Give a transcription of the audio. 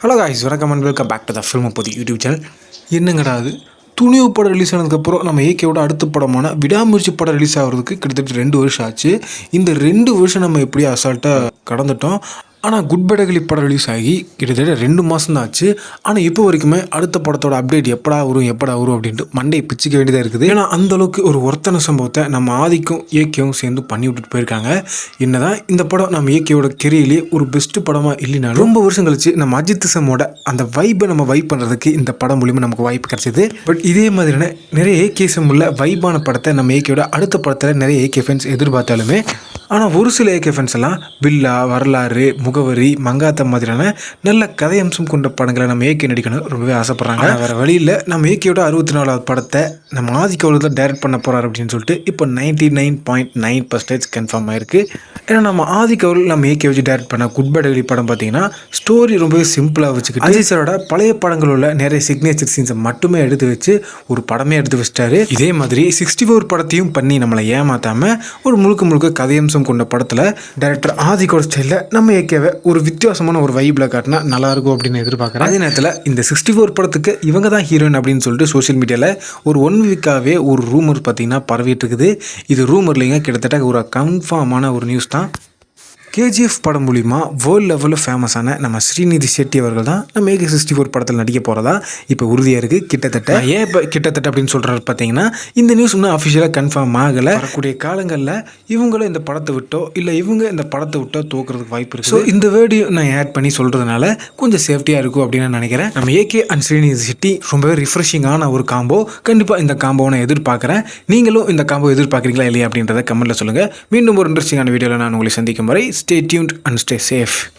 Hello guys வணக்கம் and welcome back to the film பொதி YouTube channel என்னங்கடா அது? துணிவு படம் ரிலீஸ் ஆனதுக்கப்புறம் நம்ம ஏகேவோட அடுத்த படமான விடாமுயற்சி படம் ரிலீஸ் ஆகிறதுக்கு கிட்டத்தட்ட ரெண்டு வருஷம் ஆச்சு. இந்த ரெண்டு வருஷம் நம்ம எப்படி அசால்ட்டாக கடந்துட்டோம். ஆனால் குட் படகளி படம் ரிலீஸ் ஆகி கிட்டத்தட்ட ரெண்டு மாதம் தான் ஆச்சு. ஆனால் இப்போ வரைக்குமே அடுத்த படத்தோட அப்டேட் எப்படா வரும் எப்படா வரும் அப்படின்ட்டு மண்டையை பிச்சுக்க வேண்டியதாக இருக்குது. ஏன்னா அந்த அளவுக்கு ஒரு ஒருத்தன சம்பவத்தை நம்ம ஆதிக்கும் இயக்கியும் சேர்ந்து பண்ணி விட்டுட்டு போயிருக்காங்க. என்னதான் இந்த படம் நம்ம இயக்கியோட கெரியர்லேயே ஒரு பெஸ்ட் படமாக இல்லைனாலும் ரொம்ப வருஷம் கழிச்சு நம்ம அஜித் சமோட அந்த வைப்பை நம்ம வைப் பண்ணுறதுக்கு இந்த படம் மூலிமா நமக்கு வாய்ப்பு கிடைச்சிது. பட் இதே மாதிரியான நிறைய ஏகே சம் உள்ள வைப்பான படத்தை நம்ம ஏகேயோட அடுத்த படத்தில் நிறைய ஏகே ஃபேன்ஸ் எதிர்பார்த்தாலுமே ஆனால் ஒரு சில ஏகே ஃபேன்ஸ் எல்லாம் வில்லா வரலாறு முகவரி மங்காத்தம் மாதிரியான நல்ல கதை அம்சம் கொண்ட படங்களை நம்ம ஏகே நடிக்கணும். ரொம்பவே ஆசைப்படுறாங்க. வேற வழியில் நம்ம ஏகேயோட அறுபத்தி நாலாவது படத்தை நம்ம ஆதிக்கவில் தான் டைரக்ட் பண்ண போகிறார் அப்படின்னு சொல்லிட்டு இப்போ ninety nine point nine percentage confirm ஆயிருக்கு. ஏன்னா நம்ம ஆதிக்கவில் நம்ம ஏகே வச்சு டைரக்ட் பண்ண குட் படலி படம் பார்த்தீங்கன்னா ஸ்டோரி ரொம்பவே சிம்பிளாக வச்சுக்கிட்டு அஜய் சாரோட பழைய படங்கள் உள்ள நிறைய சிக்னேச்சர் சீன்ஸை மட்டுமே எடுத்து வச்சு ஒரு படமே எடுத்து வச்சிட்டாரு. இதே மாதிரி சிக்ஸ்டி ஃபோர் படத்தையும் பண்ணி நம்மளை ஏமாத்தாம ஒரு முழுக்க முழுக்க கதையம்சம் கொண்ட படத்தில் டைரக்டர் ஆதிக்கோட ஸ்டைலில் நம்ம ஏகேவை ஒரு வித்தியாசமான ஒரு வைப்பில் காட்டினா நல்லா இருக்கும் அப்படின்னு எதிர்பார்க்குறேன். அதே நேரத்தில் இந்த சிக்ஸ்டி ஃபோர் படத்துக்கு இவங்க தான் ஹீரோயின் அப்படின்னு சொல்லிட்டு சோஷியல் மீடியாவில் ஒரு ஒன் வீக்காகவே ஒரு ரூமர் பார்த்தீங்கன்னா பரவிட்டு இருக்குது. இது ரூமர் இல்லைங்க கிட்டத்தட்ட ஒரு கன்ஃபார்மான ஒரு நியூஸ் தான். கேஜிஎஃப் படம் மூலிமா வேர்ல்டு லெவலில் ஃபேமஸான நம்ம ஸ்ரீநிதி ஷெட்டி அவர்கள் தான் நம்ம ஏகே சிக்ஸ்டி ஃபோர் படத்தில் நடிக்க போகிறதா இப்போ உறுதியாக இருக்குது கிட்டத்தட்ட ஏன் இப்போ கிட்டத்தட்ட அப்படின்னு சொல்கிறாரு பார்த்தீங்கன்னா இந்த நியூஸ் இன்னும் அஃபிஷியலாக கன்ஃபார்ம் ஆகலை. வரக்கூடிய காலங்களில் இவங்களும் இந்த படத்தை விட்டோ இல்லை இவங்க இந்த படத்தை விட்டோ தோக்குறதுக்கு வாய்ப்பு இருக்குது. ஸோ இந்த வேர்டையும் நான் ஆட் பண்ணி சொல்கிறதுனால கொஞ்சம் சேஃப்டியாக இருக்கும் அப்படின்னு நான் நினைக்கிறேன். நம்ம ஏகே அண்ட் ஸ்ரீநிதி ஷெட்டி ரொம்பவே ரிஃப்ரெஷிங்கான ஒரு காம்போ கண்டிப்பாக இந்த காம்போவை நான் எதிர்பார்க்குறேன். நீங்களும் இந்த காம்போ எதிர்பார்க்குறீங்களா இல்லையா அப்படின்றத கமெண்ட்டில் சொல்லுங்கள் மீண்டும் ஒரு இன்ட்ரெஸ்டிங்கான வீடியோவில் நான் உங்களை சந்திக்கும் வரை Stay tuned and stay safe.